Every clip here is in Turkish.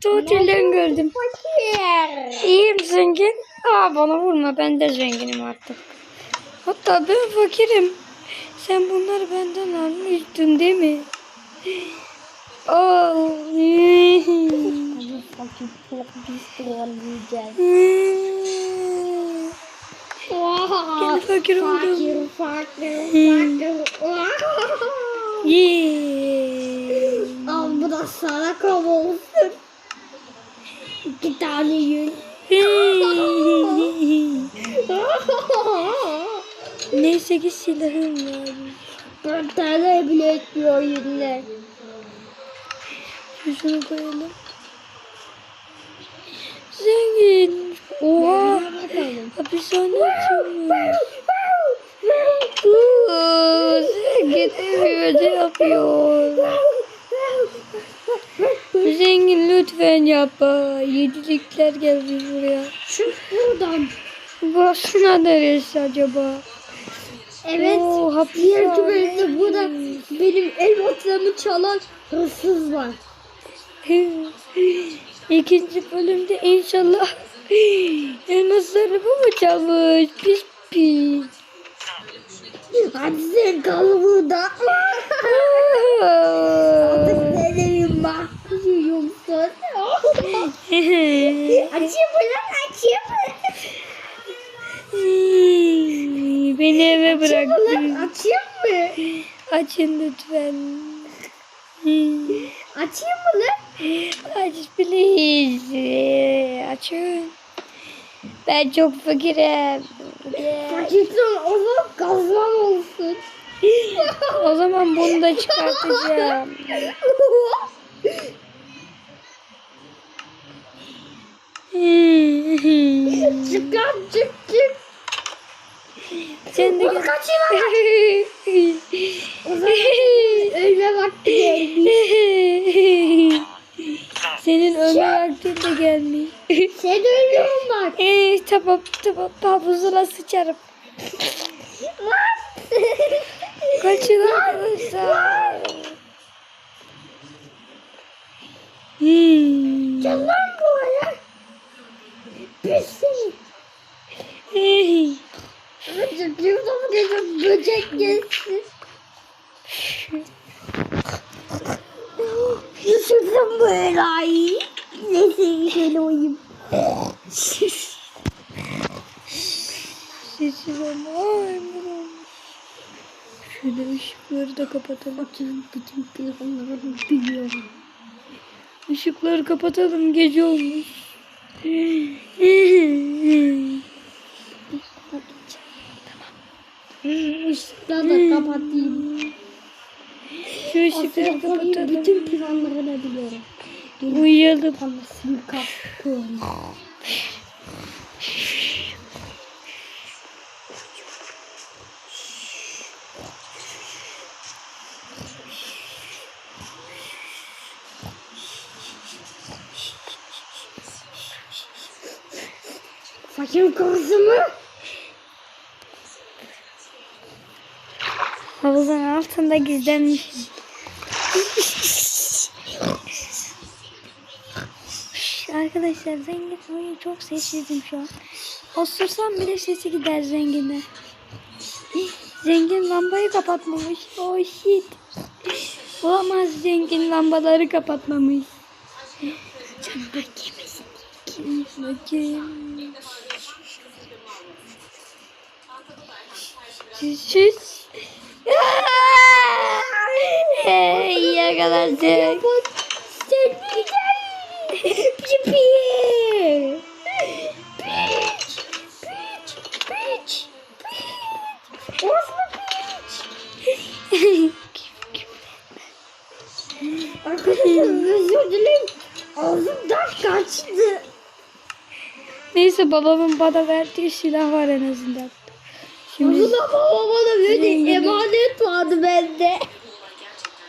Tuğçe'den gördüm. Fakir. İyiyim zengin. Aa bana vurma ben de zenginim artık. Hatta ben fakirim. Sen bunları benden almıştın değil mi? Oh. Bu fakir çok pis olacak. Gene fakir oldum. Fakir, Hmm. fakir. Yeah. Al bu da sana kov yün. Neyse ki silahım var. Tane bile etmiyor yünler. Şunu koyalım. Zengin. Oha. Hapishane açılmış. Zengin evde yapıyor. Zengin lütfen yapma. Yedilikler gelmiş buraya. Çık buradan. Burası ne neresi acaba? Evet. Oo, Diğer bölümde burada benim elmaslarımı çalan hırsız var. İkinci bölümde inşallah elmaslarımı mı çalmış? Pis pis. Hadi sen kal burada. Artık benim bakıyorsun. Açayım mı lan açayım mı? Beni eve Açayım bıraktın. açayım mı? Açın lütfen. Açayım mı lan? Aç please. Açın. Ben çok fakirim. Fakirsin o zaman kazman olsun. O zaman bunu da çıkartacağım. çık lan çık çık. Sen de gel. Zaman ölme vakti gelmiş. Senin ölme vaktin de gelmiş. Sen ölüyorsun bak. Ee, tamam tamam havuzuna sıçarım. Kaçın arkadaşlar. Hmm. Gel lan buraya. Hey. Yurda mı gelin? Böcek gelsin. Yusuf'un böyle ay. Oyayım. Sessiz olma. Ay, aman. Şöyle ışıkları da kapatalım. Bütün bütün planlarını biliyorum. Işıkları kapatalım. Gece olmuş. Işıkları da kapatayım. Şu ışıkları kapatalım. bütün planlarını biliyorum. Uyuyalım. Anasını kaptım. Fakir karısı mı? Havuzun altında gizlenmiş. Arkadaşlar zengin oyun çok sessizim şu an. Osursam bile sesi gider zengine. Zengin lambayı kapatmamış. Oh shit. Olamaz zengin lambaları kapatmamış. Girmesin. Kim bakayım. Şiş. Hey yakaladık. Sen gidin. Pipi. Piç. Piç. Piç. Osman piç. Arkadaşlar özür dilerim. Ağzımdan kaçtı. Neyse babamın bana verdiği silah var en azından. Şimdi... Ama babana böyle emanet vardı bende.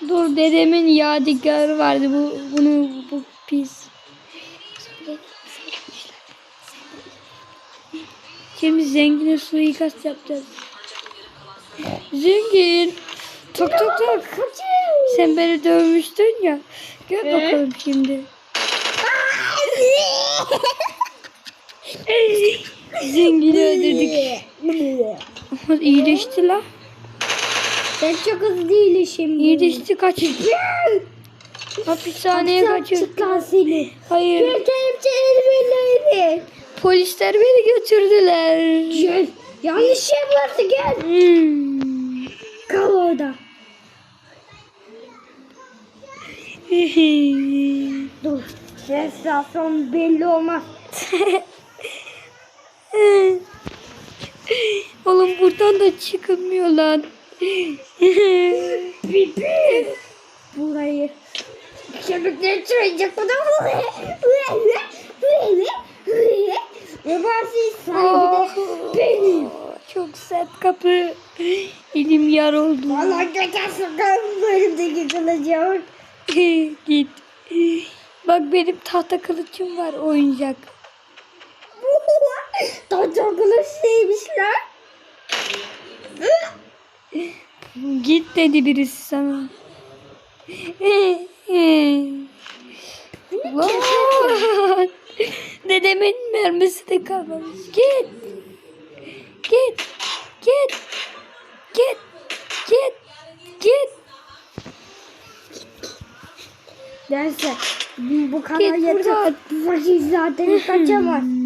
Dur dedemin yadigarı vardı bu bunu bu pis. Şimdi zengine suikast yapacağız. Zengin. Tok tok tok. Sen beni dövmüştün ya. Gel ee? bakalım şimdi. Zengini öldürdük. İyileşti la. Ben çok hızlı iyileşim. İyileşti kaçırdı. Hapishaneye kaçırdı. Çık lan seni. Hayır. Senin bellerini. Polisler beni götürdüler. Gel. Yanlış şey burası gel. Hmm. Kal orada. Dur. Restasyon belli olmaz. Oğlum buradan da çıkılmıyor lan. Pipi. Burayı. Köpekleri çürüyecek bu da. Ve bazı sahibi benim. Çok sert kapı. Elim yar oldu. Vallahi Gökhan sokarım bölümdeki kılıcı. Git. Bak benim tahta kılıcım var oyuncak. Neymiş lan? Git dedi birisi sana. Dedemin mermisi de kalmamış. Git. Git. Git. Git. Git. Git. Derse bu kanal Git yeter. buradan. Fakir zaten kaçamaz.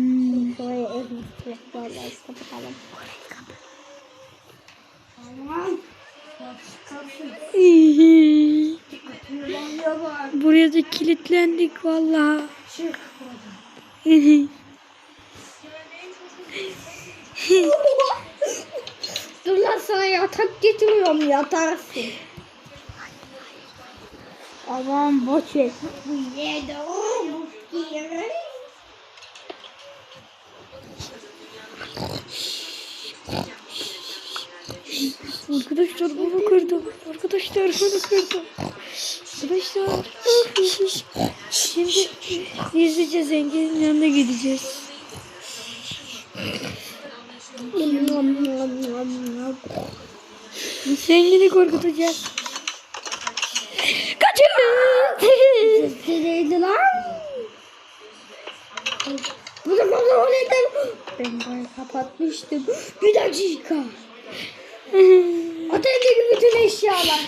Vallahi kapatalım. Tamam. Buraya da kilitlendik vallahi. Dur lan sana yatak getiriyorum yatarsın. Aman boş ver. Bu yerde o bu yere. Arkadaşlar bunu kırdım. Arkadaşlar bunu kırdım. Arkadaşlar. Şimdi gizlice zenginin yanına gideceğiz. Zengini korkutacağız. Kaçın! Nereydi lan? Bunu bana neden? Ben burayı kapatmıştım. Bir dakika. Oteldeki bütün eşyalar.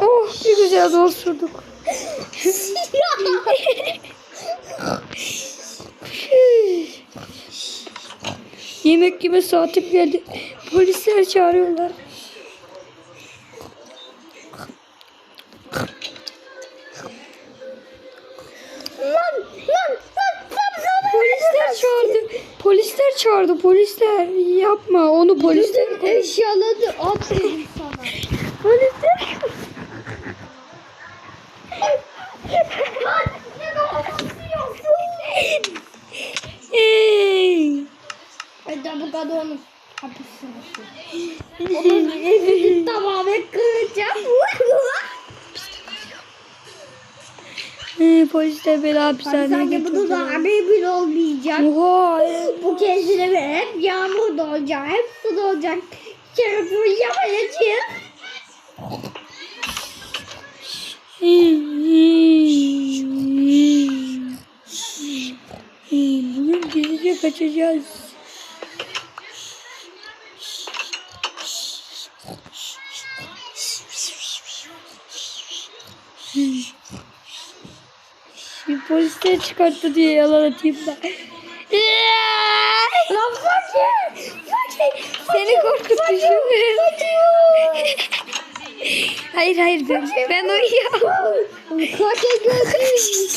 oh bir güzel zor Yemek gibi saatim geldi. Polisler çağırıyorlar. lan lan lan lan Polisler çağırdı. Polisler çağırdı. Polisler yapma onu polisler. Eşyaları atayım sana. Polisler. Ben bu kadar onu hapishanesi. Onun evini tamamen kıracağım. Ee, polisler beni hapishaneye Sanki bunu da götürdü. haber bile olmayacak. Oha. Bu kendine ve hep yağmur da olacak, hep su da olacak. Şerefimi yamayacağım. Bugün gizlice kaçacağız. Şimdi polisler çıkarttı diye yalan atayım da. Lan fakir! Fakir! Seni korkutmuşum. hayır hayır ben, ben uyuyorum. Fakir gördüm.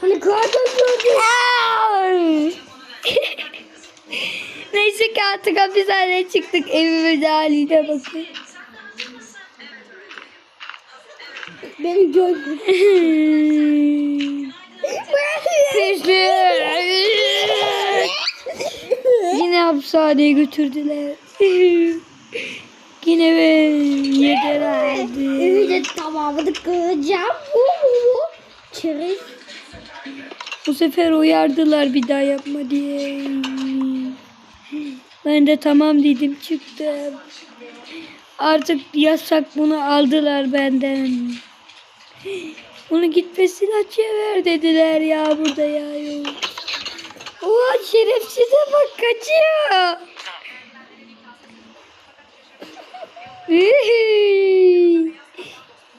Hani kardan gördüm. Neyse ki artık hapishaneye çıktık. Evimin haline bakın. Beni gördüm. Yine hapishaneye götürdüler. Yine ve yedilerdi. De tamamını kıracağım. Çerez. Bu sefer uyardılar bir daha yapma diye. Ben de tamam dedim çıktım. Artık yasak bunu aldılar benden. Bunu gitmesini açığa ver dediler ya burada ya. Yok. Ulan şerefsize bak kaçıyor.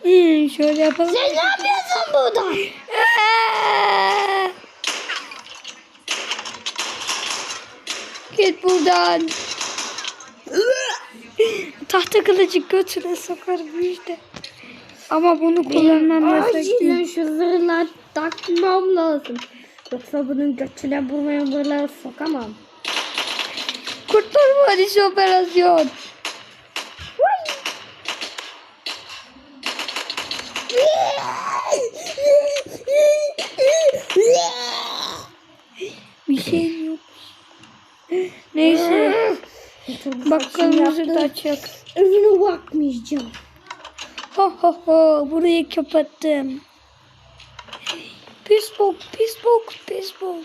Hmm, şöyle yapalım. Sen ne yapıyorsun burada? Git buradan. Tahta kılıcı götüne sokar bu işte. Ama bunu kullanmam yasak değil. şu zırhlar takmam lazım. Yoksa bunun götüne buraya zırhları sokamam. Kurtlar Vadisi operasyon. Bir şey yok. Neyse. Bakkalımızı da açak. Övüne bakmayacağım. Ho ho ho. Burayı kapattım. Pis bok, pis bok, pis bok.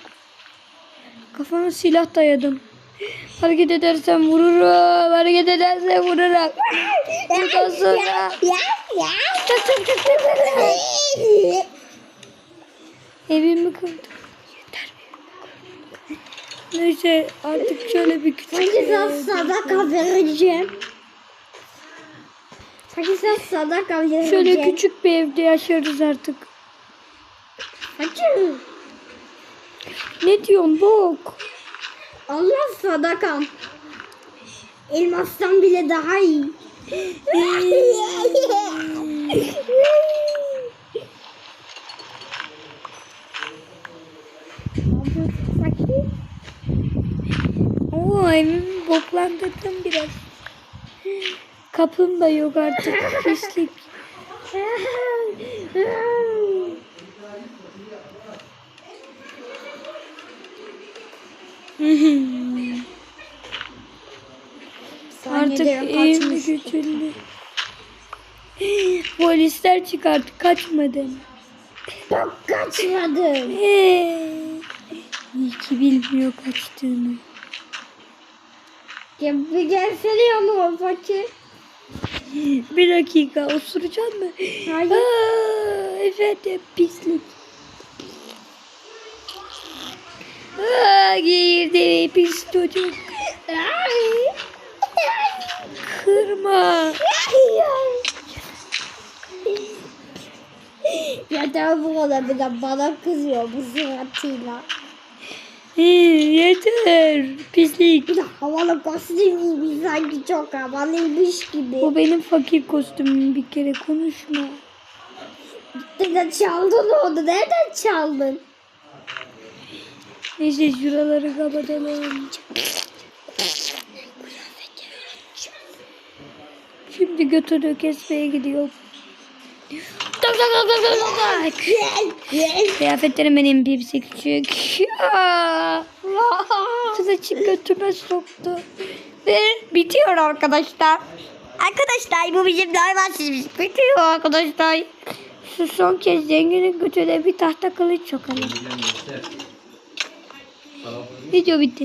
Kafana silah dayadım. Hareket edersen vururum. Hareket edersen vururum. Bundan sonra... Evimi kırdım. Yeter. Neyse artık şöyle bir küçük... Sanki sen sadaka vereceğim. Sanki sen sadaka vereceğim. Şöyle küçük bir evde yaşarız artık. Hacı. Ne diyorsun bok? Allah sadakam. Elmastan bile daha iyi. Oo evimi boklandırdım biraz. Kapım da yok artık pislik. artık kaçmış. götürdü. Polisler çıkarttı kaçmadım. Bak kaçmadım. Ee, iyi ki bilmiyor kaçtığını. Ya bir gelsene yanıma fakir. Bir dakika osuracak mı? Hayır. Aa, efendim pislik. Aa, girdi pis çocuk. Kırma. Ya da bu kadar bir de bana kızıyor bu suratıyla. Yeter. Pislik. Bir de havalı kostüm gibi sanki çok havalıymış gibi. Bu benim fakir kostümüm bir kere konuşma. Neden çaldın onu? Nereden çaldın? Neyse şuraları kapatalım. Şimdi götünü kesmeye gidiyorum. Tak tak tak tak tak. Kıyafetlerim benim bir küçük. Aa, Kılıcı götüme soktu. Ve bitiyor arkadaşlar. Arkadaşlar bu bizim hayvansızımız. Bitiyor arkadaşlar. Şu son kez zenginin götüne bir tahta kılıç sokalım. Video bitti.